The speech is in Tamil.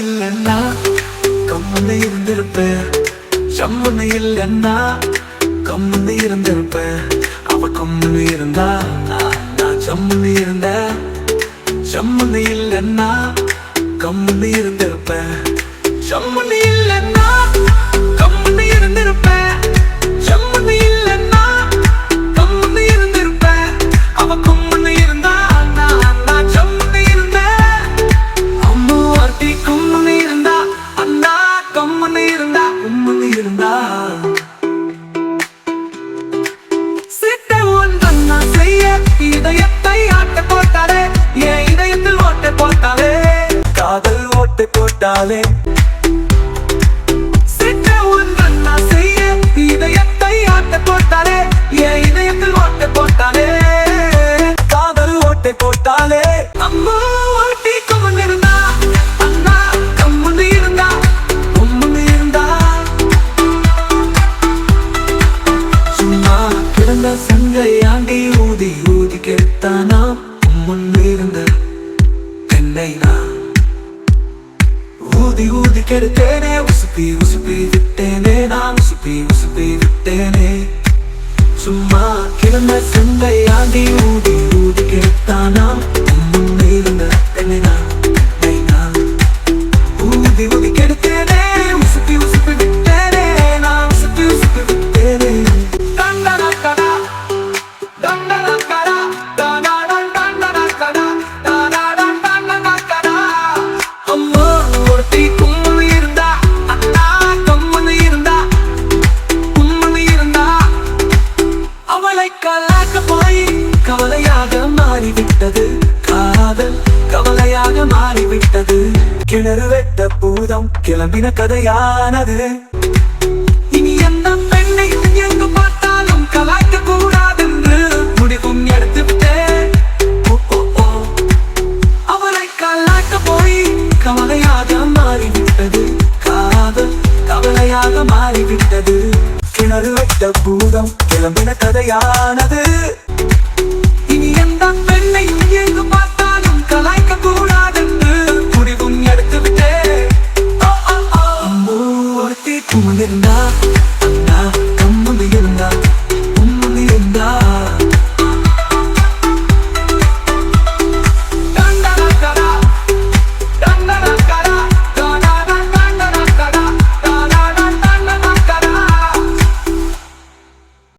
இல்லைன்னா கம்முன்னு இருந்திருப்பேன். சம்முன்னு இல்லைன்னா கம்முன்னு இருந்திருப்பேன் அவ கம்முன்னு இருந்தா நான் நான் சம்முன்னு இருந்தேன் சம்முன்னு இல்லைன்னா கம்முன்னு இருந்திருப்பேன் ஜம்முன்னு இல்லைன்னா போட்டாலே காதல் ஓட்டு போட்டாலே. போட்டாலே அம்மா ஓட்டி கம்மன் இருந்தா அண்ணா கம்முன்னு இருந்தா உம்முன்னு இருந்தா. சும்மா கிடந்த சங்கையாண்டி ஊதி ஊதி கெடுத்தானா உம்முன்னு இருந்த நான் ஊதி ஊதி கெடுத்தேனே உசுப்பி உசுப்பி விட்டேனே நான் உசுப்பி உசுப்பி விட்டேனே. சும்மா கிடந்த சங்கையாண்டி ஊதி ஊதி கெடுத்த கிணறு வெட்ட பூதம் கிளம்பின கதையானது. இனி எந்த பெண்ணையும் எங்கு பார்த்தாலும் கலாய்க்க கூடாதென்று முடிவும் எடுத்துவிட்டேன். அவரை கலாய்க்க போய் கவலையாக மாறிவிட்டது. காதல் கவலையாக மாறிவிட்டது. கிணறு வெட்ட பூதம் கிளம்பின கதையானது. இனி எந்த பெண்ணையும் Gumaganda